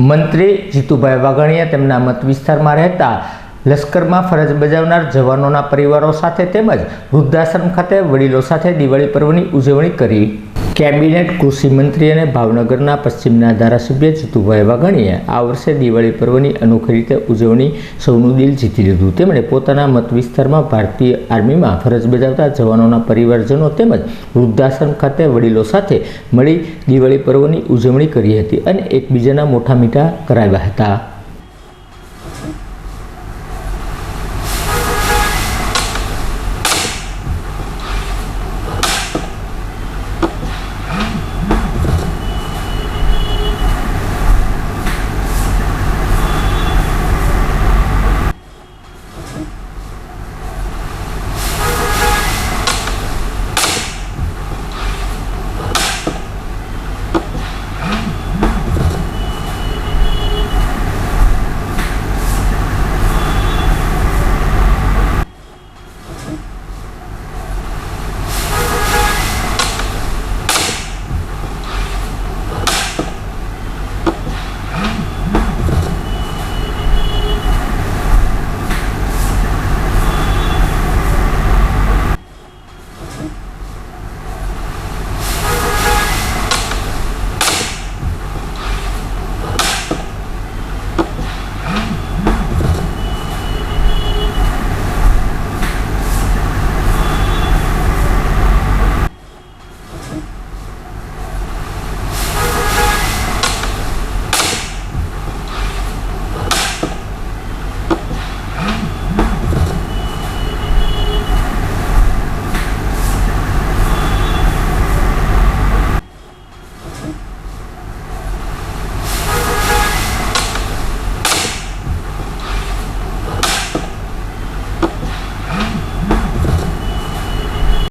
મંત્રી જીતુભાઈ વાઘાણીએ તેમના મત વિસ્તારમાં રહેતા લશ્કરમાં ફરજ બજાવનાર જવાનોના પરિવારો સાથે તેમજ વૃદ્ધાશ્રમ ખાતે વડીલો સાથે દિવાળી પર્વની ઉજવણી કરી. કેબિનેટ કૃષિ મંત્રી અને ભાવનગરના પશ્ચિમના ધારાસભ્ય જીતુભાઈ વાઘાણીએ આ વર્ષે દિવાળી પર્વની અનોખી રીતે ઉજવણી સૌનું દિલ જીતી લીધું. તેમણે પોતાના મત વિસ્તારમાં ભારતીય આર્મીમાં ફરજ બજાવતા જવાનોના પરિવારજનો તેમજ વૃદ્ધાશ્રમ ખાતે વડીલો સાથે મળી દિવાળી પર્વની ઉજવણી કરી હતી અને એકબીજાના મોઠા મીઠા કરાવ્યા હતા.